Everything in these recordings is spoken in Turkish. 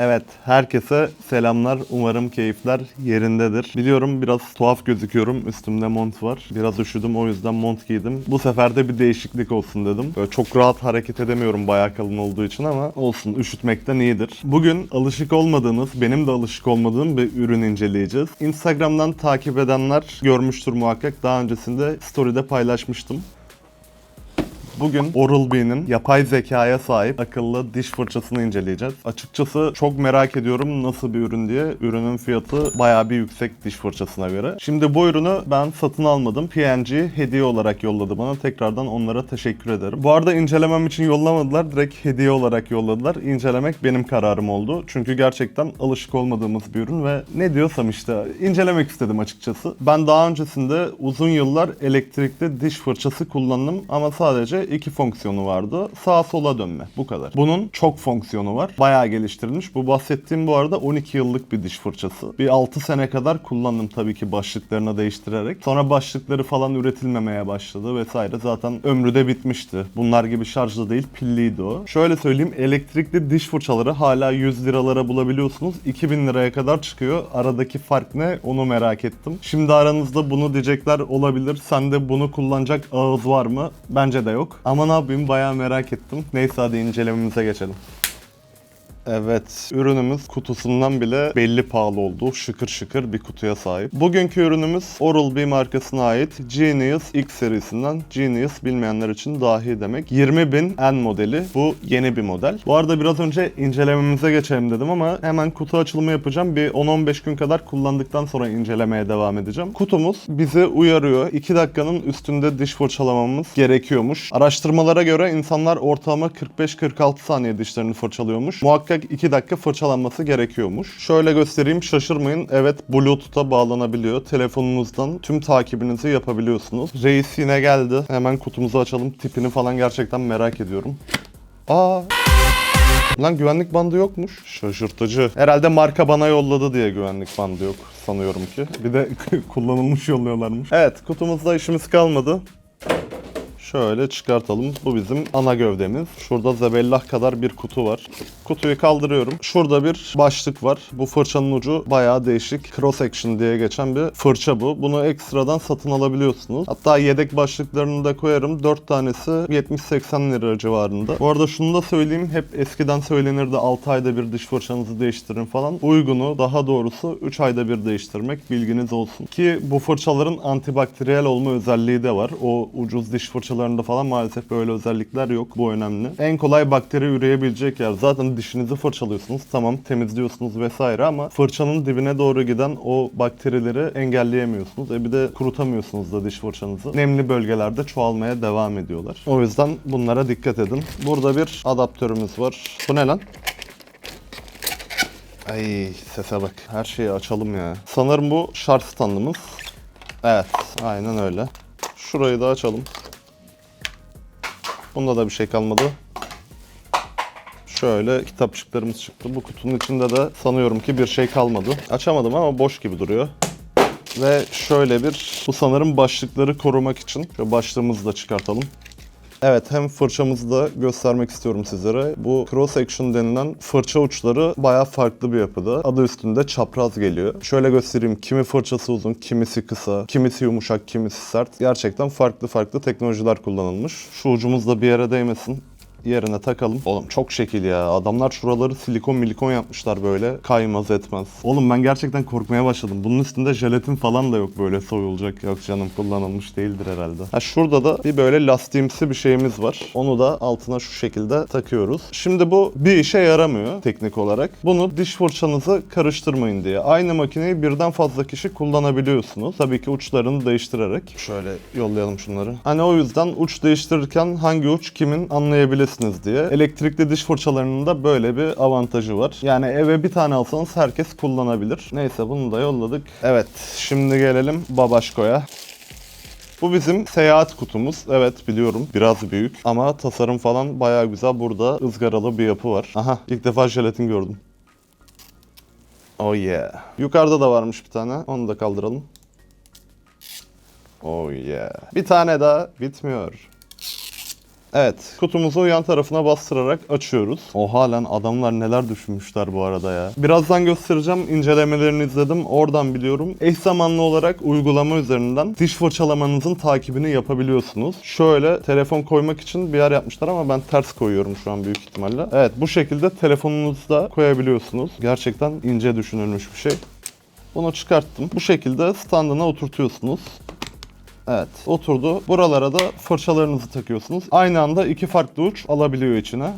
Evet, herkese selamlar. Umarım keyifler yerindedir. Biliyorum biraz tuhaf gözüküyorum. Üstümde mont var. Biraz üşüdüm o yüzden mont giydim. Bu sefer de bir değişiklik olsun dedim. Böyle çok rahat hareket edemiyorum bayağı kalın olduğu için ama olsun üşütmekten iyidir. Bugün alışık olmadığınız, benim de alışık olmadığım bir ürün inceleyeceğiz. Instagram'dan takip edenler görmüştür muhakkak. Daha öncesinde story'de paylaşmıştım. Bugün Oral-B'nin yapay zekaya sahip akıllı diş fırçasını inceleyeceğiz. Açıkçası çok merak ediyorum nasıl bir ürün diye. Ürünün fiyatı bayağı bir yüksek diş fırçasına göre. Şimdi bu ürünü ben satın almadım. P&G hediye olarak yolladı bana. Tekrardan onlara teşekkür ederim. Bu arada incelemem için yollamadılar. Direkt hediye olarak yolladılar. İncelemek benim kararım oldu. Çünkü gerçekten alışık olmadığımız bir ürün ve ne diyorsam işte incelemek istedim açıkçası. Ben daha öncesinde uzun yıllar elektrikli diş fırçası kullandım ama sadece iki fonksiyonu vardı. Sağa sola dönme. Bu kadar. Bunun çok fonksiyonu var. Bayağı geliştirilmiş. Bu bahsettiğim bu arada 12 yıllık bir diş fırçası. Bir 6 sene kadar kullandım tabii ki başlıklarını değiştirerek. Sonra başlıkları falan üretilmemeye başladı vesaire. Zaten ömrü de bitmişti. Bunlar gibi şarjlı değil pilliydi o. Şöyle söyleyeyim elektrikli diş fırçaları hala 100 liralara bulabiliyorsunuz. 2000 liraya kadar çıkıyor. Aradaki fark ne onu merak ettim. Şimdi aranızda bunu diyecekler olabilir. Sende bunu kullanacak ağız var mı? Bence de yok. Ama ne yapayım bayağı merak ettim. Neyse hadi incelememize geçelim. Evet, ürünümüz kutusundan bile belli pahalı olduğu şıkır şıkır bir kutuya sahip. Bugünkü ürünümüz Oral-B markasına ait Genius X serisinden. Genius bilmeyenler için dahi demek. 20.000 N modeli. Bu yeni bir model. Bu arada biraz önce incelememize geçelim dedim ama hemen kutu açılımı yapacağım. Bir 10-15 gün kadar kullandıktan sonra incelemeye devam edeceğim. Kutumuz bizi uyarıyor. 2 dakikanın üstünde diş fırçalamamız gerekiyormuş. Araştırmalara göre insanlar ortalama 45-46 saniye dişlerini fırçalıyormuş. Muhakkak 2 dakika fırçalanması gerekiyormuş. Şöyle göstereyim şaşırmayın. Evet Bluetooth'a bağlanabiliyor. Telefonunuzdan tüm takibinizi yapabiliyorsunuz. Reis yine geldi. Hemen kutumuzu açalım. Tipini falan gerçekten merak ediyorum. Aa Lan güvenlik bandı yokmuş. Şaşırtıcı. Herhalde marka bana yolladı diye güvenlik bandı yok sanıyorum ki. Bir de kullanılmış yolluyorlarmış. Evet kutumuzda işimiz kalmadı. Şöyle çıkartalım. Bu bizim ana gövdemiz. Şurada zebellah kadar bir kutu var. Kutuyu kaldırıyorum. Şurada bir başlık var. Bu fırçanın ucu bayağı değişik. Cross action diye geçen bir fırça bu. Bunu ekstradan satın alabiliyorsunuz. Hatta yedek başlıklarını da koyarım. 4 tanesi 70-80 lira civarında. Bu arada şunu da söyleyeyim. Hep eskiden söylenirdi 6 ayda bir diş fırçanızı değiştirin falan. Uygunu daha doğrusu 3 ayda bir değiştirmek bilginiz olsun. Ki bu fırçaların antibakteriyel olma özelliği de var. O ucuz diş fırçalarında falan maalesef böyle özellikler yok. Bu önemli. En kolay bakteri üreyebilecek yer. Zaten dişinizi fırçalıyorsunuz. Tamam temizliyorsunuz vesaire ama fırçanın dibine doğru giden o bakterileri engelleyemiyorsunuz. E bir de kurutamıyorsunuz da diş fırçanızı. Nemli bölgelerde çoğalmaya devam ediyorlar. O yüzden bunlara dikkat edin. Burada bir adaptörümüz var. Bu ne lan? Ay sese bak. Her şeyi açalım ya. Sanırım bu şarj standımız. Evet, aynen öyle. Şurayı da açalım. Bunda da bir şey kalmadı. Şöyle kitapçıklarımız çıktı. Bu kutunun içinde de sanıyorum ki bir şey kalmadı. Açamadım ama boş gibi duruyor. Ve şöyle bir, bu sanırım başlıkları korumak için. Şöyle başlığımızı da çıkartalım. Evet hem fırçamızı da göstermek istiyorum sizlere. Bu cross action denilen fırça uçları bayağı farklı bir yapıda. Adı üstünde çapraz geliyor. Şöyle göstereyim. Kimi fırçası uzun, kimisi kısa, kimisi yumuşak, kimisi sert. Gerçekten farklı farklı teknolojiler kullanılmış. Şu ucumuz da bir yere değmesin yerine takalım. Oğlum çok şekil ya. Adamlar şuraları silikon milikon yapmışlar böyle. Kaymaz etmez. Oğlum ben gerçekten korkmaya başladım. Bunun üstünde jelatin falan da yok böyle soyulacak. Yok canım kullanılmış değildir herhalde. Ha şurada da bir böyle lastiğimsi bir şeyimiz var. Onu da altına şu şekilde takıyoruz. Şimdi bu bir işe yaramıyor teknik olarak. Bunu diş fırçanızı karıştırmayın diye. Aynı makineyi birden fazla kişi kullanabiliyorsunuz. Tabii ki uçlarını değiştirerek. Şöyle yollayalım şunları. Hani o yüzden uç değiştirirken hangi uç kimin anlayabilirsiniz diye. Elektrikli diş fırçalarının da böyle bir avantajı var. Yani eve bir tane alsanız herkes kullanabilir. Neyse bunu da yolladık. Evet şimdi gelelim Babaşko'ya. Bu bizim seyahat kutumuz. Evet biliyorum biraz büyük ama tasarım falan bayağı güzel. Burada ızgaralı bir yapı var. Aha ilk defa jelatin gördüm. Oh yeah. Yukarıda da varmış bir tane. Onu da kaldıralım. Oh yeah. Bir tane daha bitmiyor. Evet, kutumuzu yan tarafına bastırarak açıyoruz. O halen adamlar neler düşünmüşler bu arada ya. Birazdan göstereceğim, incelemelerini izledim. Oradan biliyorum. Eş zamanlı olarak uygulama üzerinden diş fırçalamanızın takibini yapabiliyorsunuz. Şöyle telefon koymak için bir yer yapmışlar ama ben ters koyuyorum şu an büyük ihtimalle. Evet, bu şekilde telefonunuzda koyabiliyorsunuz. Gerçekten ince düşünülmüş bir şey. Bunu çıkarttım. Bu şekilde standına oturtuyorsunuz. Evet oturdu. Buralara da fırçalarınızı takıyorsunuz. Aynı anda iki farklı uç alabiliyor içine.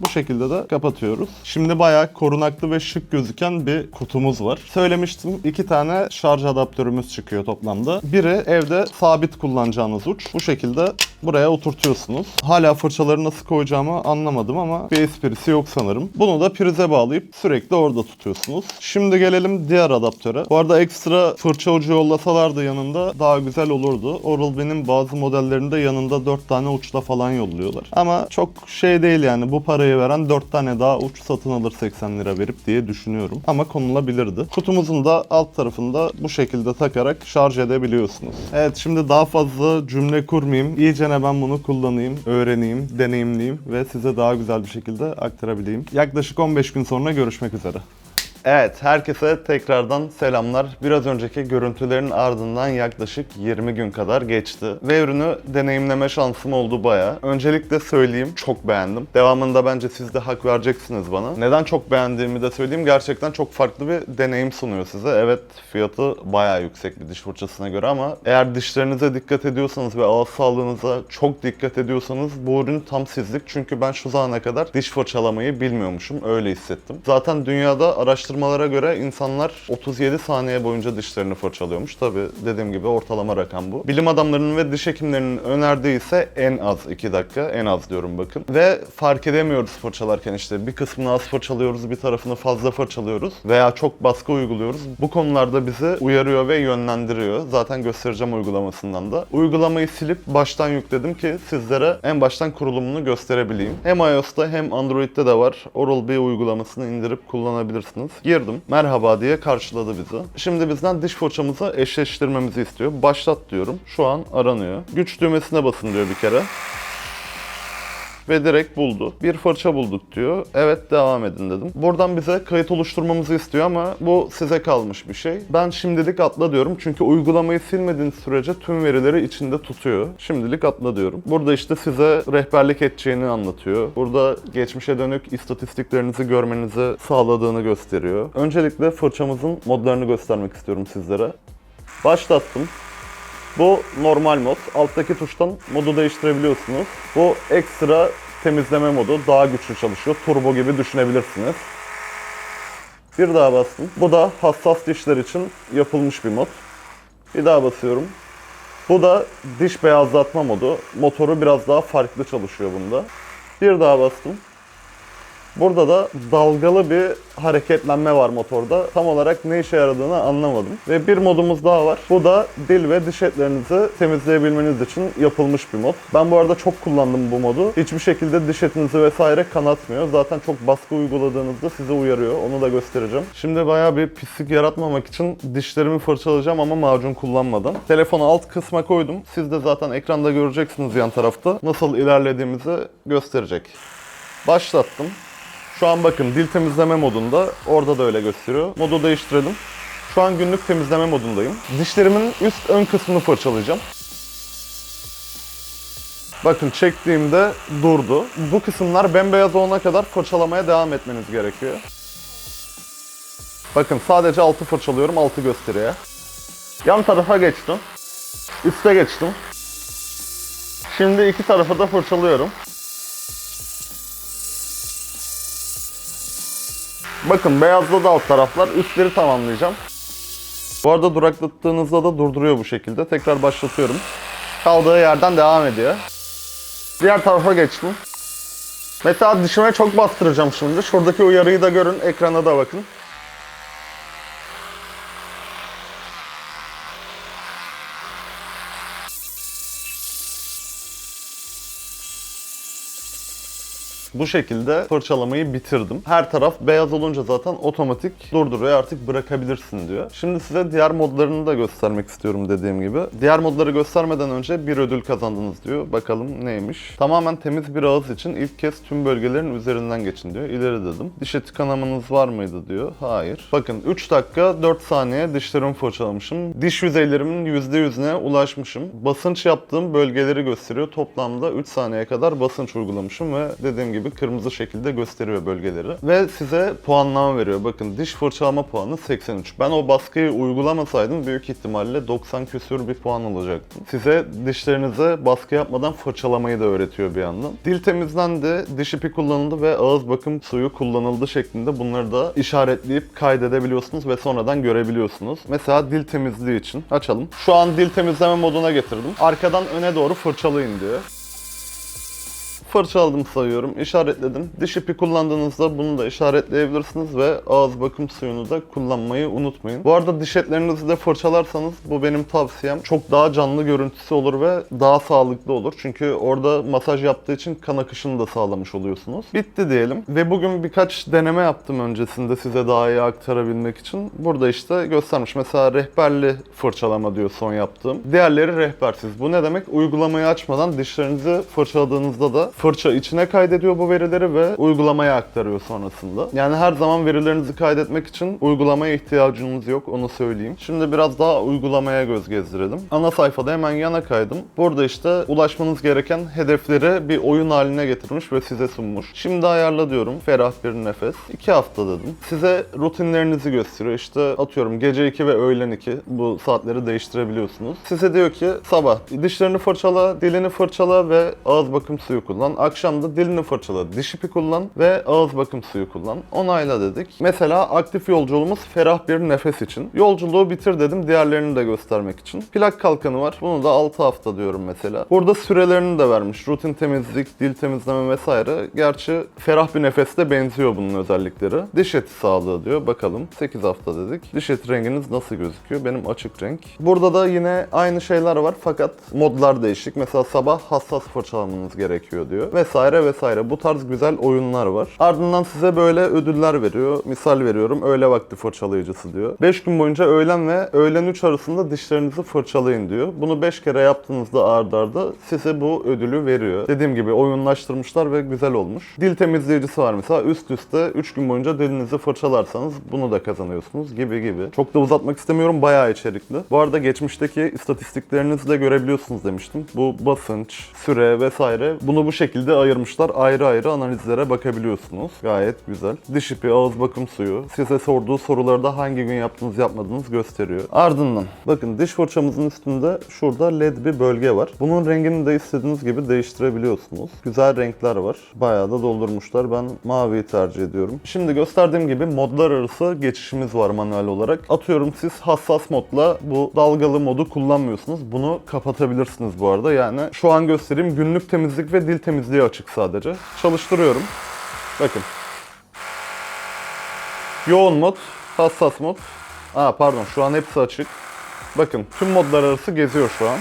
Bu şekilde de kapatıyoruz. Şimdi bayağı korunaklı ve şık gözüken bir kutumuz var. Söylemiştim iki tane şarj adaptörümüz çıkıyor toplamda. Biri evde sabit kullanacağınız uç. Bu şekilde buraya oturtuyorsunuz. Hala fırçaları nasıl koyacağımı anlamadım ama bir esprisi yok sanırım. Bunu da prize bağlayıp sürekli orada tutuyorsunuz. Şimdi gelelim diğer adaptöre. Bu arada ekstra fırça ucu yollasalardı yanında daha güzel olurdu. Oral-B'nin bazı modellerinde yanında 4 tane uçla falan yolluyorlar. Ama çok şey değil yani bu parayı veren 4 tane daha uç satın alır 80 lira verip diye düşünüyorum. Ama konulabilirdi. Kutumuzun da alt tarafında bu şekilde takarak şarj edebiliyorsunuz. Evet şimdi daha fazla cümle kurmayayım. İyicene ben bunu kullanayım, öğreneyim, deneyimleyeyim ve size daha güzel bir şekilde aktarabileyim. Yaklaşık 15 gün sonra görüşmek üzere. Evet, herkese tekrardan selamlar. Biraz önceki görüntülerin ardından yaklaşık 20 gün kadar geçti. Ve ürünü deneyimleme şansım oldu baya. Öncelikle söyleyeyim, çok beğendim. Devamında bence siz de hak vereceksiniz bana. Neden çok beğendiğimi de söyleyeyim. Gerçekten çok farklı bir deneyim sunuyor size. Evet, fiyatı baya yüksek bir diş fırçasına göre ama eğer dişlerinize dikkat ediyorsanız ve ağız sağlığınıza çok dikkat ediyorsanız bu ürün tam sizlik. Çünkü ben şu zamana kadar diş fırçalamayı bilmiyormuşum. Öyle hissettim. Zaten dünyada araştırmalara göre insanlar 37 saniye boyunca dişlerini fırçalıyormuş. Tabi dediğim gibi ortalama rakam bu. Bilim adamlarının ve diş hekimlerinin önerdiği ise en az 2 dakika. En az diyorum bakın. Ve fark edemiyoruz fırçalarken işte bir kısmını az fırçalıyoruz, bir tarafını fazla fırçalıyoruz veya çok baskı uyguluyoruz. Bu konularda bizi uyarıyor ve yönlendiriyor. Zaten göstereceğim uygulamasından da. Uygulamayı silip baştan yükledim ki sizlere en baştan kurulumunu gösterebileyim. Hem iOS'ta hem Android'de de var. Oral-B uygulamasını indirip kullanabilirsiniz. Girdim. Merhaba diye karşıladı bizi. Şimdi bizden diş fırçamızı eşleştirmemizi istiyor. Başlat diyorum. Şu an aranıyor. Güç düğmesine basın diyor bir kere ve direkt buldu. Bir fırça bulduk diyor. Evet devam edin dedim. Buradan bize kayıt oluşturmamızı istiyor ama bu size kalmış bir şey. Ben şimdilik atla diyorum çünkü uygulamayı silmediğiniz sürece tüm verileri içinde tutuyor. Şimdilik atla diyorum. Burada işte size rehberlik edeceğini anlatıyor. Burada geçmişe dönük istatistiklerinizi görmenizi sağladığını gösteriyor. Öncelikle fırçamızın modlarını göstermek istiyorum sizlere. Başlattım. Bu normal mod. Alttaki tuştan modu değiştirebiliyorsunuz. Bu ekstra temizleme modu. Daha güçlü çalışıyor. Turbo gibi düşünebilirsiniz. Bir daha bastım. Bu da hassas dişler için yapılmış bir mod. Bir daha basıyorum. Bu da diş beyazlatma modu. Motoru biraz daha farklı çalışıyor bunda. Bir daha bastım. Burada da dalgalı bir hareketlenme var motorda. Tam olarak ne işe yaradığını anlamadım. Ve bir modumuz daha var. Bu da dil ve diş etlerinizi temizleyebilmeniz için yapılmış bir mod. Ben bu arada çok kullandım bu modu. Hiçbir şekilde diş etinizi vesaire kanatmıyor. Zaten çok baskı uyguladığınızda size uyarıyor. Onu da göstereceğim. Şimdi bayağı bir pislik yaratmamak için dişlerimi fırçalayacağım ama macun kullanmadan. Telefonu alt kısma koydum. Siz de zaten ekranda göreceksiniz yan tarafta. Nasıl ilerlediğimizi gösterecek. Başlattım. Şu an bakın dil temizleme modunda. Orada da öyle gösteriyor. Modu değiştirelim. Şu an günlük temizleme modundayım. Dişlerimin üst ön kısmını fırçalayacağım. Bakın çektiğimde durdu. Bu kısımlar bembeyaz olana kadar fırçalamaya devam etmeniz gerekiyor. Bakın sadece altı fırçalıyorum, altı gösteriyor. Yan tarafa geçtim. Üste geçtim. Şimdi iki tarafı da fırçalıyorum. Bakın beyazladı alt taraflar. Üstleri tamamlayacağım. Bu arada duraklattığınızda da durduruyor bu şekilde. Tekrar başlatıyorum. Kaldığı yerden devam ediyor. Diğer tarafa geçtim. Mesela dişime çok bastıracağım şimdi. Şuradaki uyarıyı da görün. Ekrana da bakın. Bu şekilde fırçalamayı bitirdim. Her taraf beyaz olunca zaten otomatik durduruyor artık bırakabilirsin diyor. Şimdi size diğer modlarını da göstermek istiyorum dediğim gibi. Diğer modları göstermeden önce bir ödül kazandınız diyor. Bakalım neymiş. Tamamen temiz bir ağız için ilk kez tüm bölgelerin üzerinden geçin diyor. İleri dedim. Diş eti kanamanız var mıydı diyor. Hayır. Bakın 3 dakika 4 saniye dişlerimi fırçalamışım. Diş yüzeylerimin %100'üne ulaşmışım. Basınç yaptığım bölgeleri gösteriyor. Toplamda 3 saniye kadar basınç uygulamışım ve dediğim gibi kırmızı şekilde gösteriyor bölgeleri. Ve size puanlama veriyor. Bakın diş fırçalama puanı 83. Ben o baskıyı uygulamasaydım büyük ihtimalle 90 küsür bir puan alacaktım. Size dişlerinize baskı yapmadan fırçalamayı da öğretiyor bir yandan. Dil temizlendi, diş ipi kullanıldı ve ağız bakım suyu kullanıldı şeklinde bunları da işaretleyip kaydedebiliyorsunuz ve sonradan görebiliyorsunuz. Mesela dil temizliği için açalım. Şu an dil temizleme moduna getirdim. Arkadan öne doğru fırçalayın diyor. Fırçaladım sayıyorum, işaretledim. Diş ipi kullandığınızda bunu da işaretleyebilirsiniz ve ağız bakım suyunu da kullanmayı unutmayın. Bu arada diş etlerinizi de fırçalarsanız bu benim tavsiyem. Çok daha canlı görüntüsü olur ve daha sağlıklı olur. Çünkü orada masaj yaptığı için kan akışını da sağlamış oluyorsunuz. Bitti diyelim ve bugün birkaç deneme yaptım öncesinde size daha iyi aktarabilmek için. Burada işte göstermiş. Mesela rehberli fırçalama diyor son yaptığım. Diğerleri rehbersiz. Bu ne demek? Uygulamayı açmadan dişlerinizi fırçaladığınızda da fırça içine kaydediyor bu verileri ve uygulamaya aktarıyor sonrasında. Yani her zaman verilerinizi kaydetmek için uygulamaya ihtiyacınız yok onu söyleyeyim. Şimdi biraz daha uygulamaya göz gezdirelim. Ana sayfada hemen yana kaydım. Burada işte ulaşmanız gereken hedefleri bir oyun haline getirmiş ve size sunmuş. Şimdi ayarla diyorum. Ferah bir nefes. 2 hafta dedim. Size rutinlerinizi gösteriyor. İşte atıyorum gece 2 ve öğlen 2 bu saatleri değiştirebiliyorsunuz. Size diyor ki sabah dişlerini fırçala, dilini fırçala ve ağız bakım suyu kullan. Akşam da dilini fırçala, diş ipi kullan ve ağız bakım suyu kullan. Onayla dedik. Mesela aktif yolculuğumuz ferah bir nefes için. Yolculuğu bitir dedim diğerlerini de göstermek için. Plak kalkanı var. Bunu da 6 hafta diyorum mesela. Burada sürelerini de vermiş. Rutin temizlik, dil temizleme vesaire. Gerçi ferah bir nefeste benziyor bunun özellikleri. Diş eti sağlığı diyor. Bakalım 8 hafta dedik. Diş eti renginiz nasıl gözüküyor? Benim açık renk. Burada da yine aynı şeyler var fakat modlar değişik. Mesela sabah hassas fırçalamanız gerekiyor diyor. Vesaire vesaire. Bu tarz güzel oyunlar var. Ardından size böyle ödüller veriyor. Misal veriyorum öğle vakti fırçalayıcısı diyor. 5 gün boyunca öğlen ve öğlen 3 arasında dişlerinizi fırçalayın diyor. Bunu 5 kere yaptığınızda ard arda size bu ödülü veriyor. Dediğim gibi oyunlaştırmışlar ve güzel olmuş. Dil temizleyicisi var mesela üst üste 3 gün boyunca dilinizi fırçalarsanız bunu da kazanıyorsunuz gibi gibi. Çok da uzatmak istemiyorum bayağı içerikli. Bu arada geçmişteki istatistiklerinizi de görebiliyorsunuz demiştim. Bu basınç, süre vesaire bunu bu şekilde ayırmışlar. Ayrı ayrı analizlere bakabiliyorsunuz. Gayet güzel. Diş ipi, ağız bakım suyu. Size sorduğu soruları da hangi gün yaptınız yapmadınız gösteriyor. Ardından bakın diş fırçamızın üstünde şurada led bir bölge var. Bunun rengini de istediğiniz gibi değiştirebiliyorsunuz. Güzel renkler var. Bayağı da doldurmuşlar. Ben maviyi tercih ediyorum. Şimdi gösterdiğim gibi modlar arası geçişimiz var manuel olarak. Atıyorum siz hassas modla bu dalgalı modu kullanmıyorsunuz. Bunu kapatabilirsiniz bu arada. Yani şu an göstereyim günlük temizlik ve dil temizliği açık sadece. Çalıştırıyorum. Bakın. Yoğun mod, hassas mod. Aa pardon şu an hepsi açık. Bakın tüm modlar arası geziyor şu an.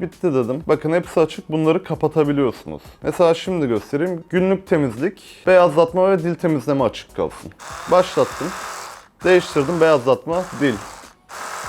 Bitti dedim. Bakın hepsi açık. Bunları kapatabiliyorsunuz. Mesela şimdi göstereyim. Günlük temizlik, beyazlatma ve dil temizleme açık kalsın. Başlattım. Değiştirdim. Beyazlatma, dil.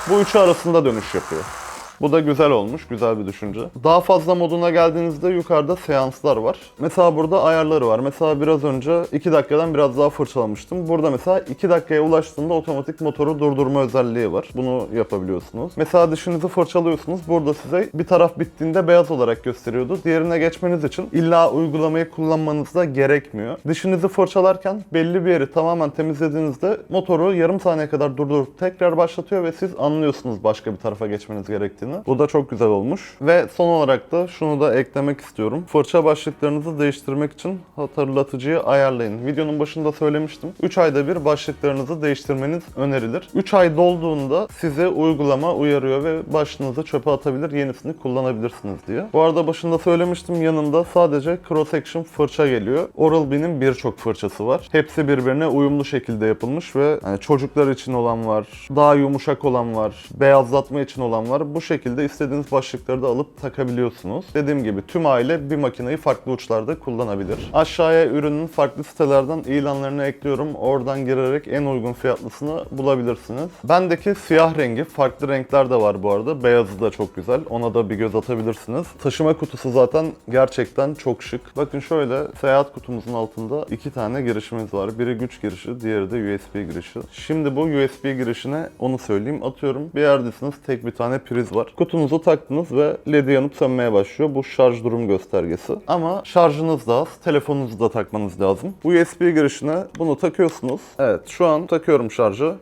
Bu üçü arasında dönüş yapıyor. Bu da güzel olmuş, güzel bir düşünce. Daha fazla moduna geldiğinizde yukarıda seanslar var. Mesela burada ayarları var. Mesela biraz önce 2 dakikadan biraz daha fırçalamıştım. Burada mesela 2 dakikaya ulaştığında otomatik motoru durdurma özelliği var. Bunu yapabiliyorsunuz. Mesela dişinizi fırçalıyorsunuz. Burada size bir taraf bittiğinde beyaz olarak gösteriyordu. Diğerine geçmeniz için illa uygulamayı kullanmanız da gerekmiyor. Dişinizi fırçalarken belli bir yeri tamamen temizlediğinizde motoru yarım saniye kadar durdurup tekrar başlatıyor ve siz anlıyorsunuz başka bir tarafa geçmeniz gerektiğini. Bu da çok güzel olmuş. Ve son olarak da şunu da eklemek istiyorum. Fırça başlıklarınızı değiştirmek için hatırlatıcıyı ayarlayın. Videonun başında söylemiştim. 3 ayda bir başlıklarınızı değiştirmeniz önerilir. 3 ay dolduğunda size uygulama uyarıyor ve başlığınızı çöpe atabilir, yenisini kullanabilirsiniz diye. Bu arada başında söylemiştim yanında sadece Cross Action fırça geliyor. Oral-B'nin birçok fırçası var. Hepsi birbirine uyumlu şekilde yapılmış ve hani çocuklar için olan var, daha yumuşak olan var, beyazlatma için olan var. Bu şekilde şekilde istediğiniz başlıkları da alıp takabiliyorsunuz. Dediğim gibi tüm aile bir makineyi farklı uçlarda kullanabilir. Aşağıya ürünün farklı sitelerden ilanlarını ekliyorum. Oradan girerek en uygun fiyatlısını bulabilirsiniz. Bendeki siyah rengi, farklı renkler de var bu arada. Beyazı da çok güzel. Ona da bir göz atabilirsiniz. Taşıma kutusu zaten gerçekten çok şık. Bakın şöyle seyahat kutumuzun altında iki tane girişimiz var. Biri güç girişi, diğeri de USB girişi. Şimdi bu USB girişine onu söyleyeyim. Atıyorum bir yerdesiniz tek bir tane priz var. Kutunuzu taktınız ve ledi yanıp sönmeye başlıyor. Bu şarj durum göstergesi. Ama şarjınız da az. Telefonunuzu da takmanız lazım. USB girişine bunu takıyorsunuz. Evet şu an takıyorum şarjı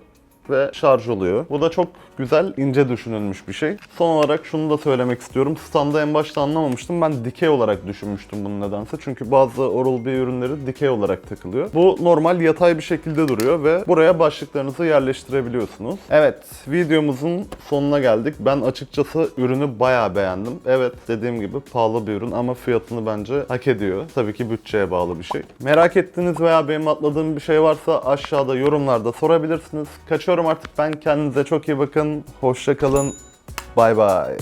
ve şarj oluyor. Bu da çok güzel, ince düşünülmüş bir şey. Son olarak şunu da söylemek istiyorum. Standa en başta anlamamıştım. Ben dikey olarak düşünmüştüm bunu nedense. Çünkü bazı Oral-B ürünleri dikey olarak takılıyor. Bu normal yatay bir şekilde duruyor ve buraya başlıklarınızı yerleştirebiliyorsunuz. Evet, videomuzun sonuna geldik. Ben açıkçası ürünü bayağı beğendim. Evet, dediğim gibi pahalı bir ürün ama fiyatını bence hak ediyor. Tabii ki bütçeye bağlı bir şey. Merak ettiğiniz veya benim atladığım bir şey varsa aşağıda yorumlarda sorabilirsiniz. Kaçıyorum artık ben. Kendinize çok iyi bakın. Hoşça kalın. Bay bay.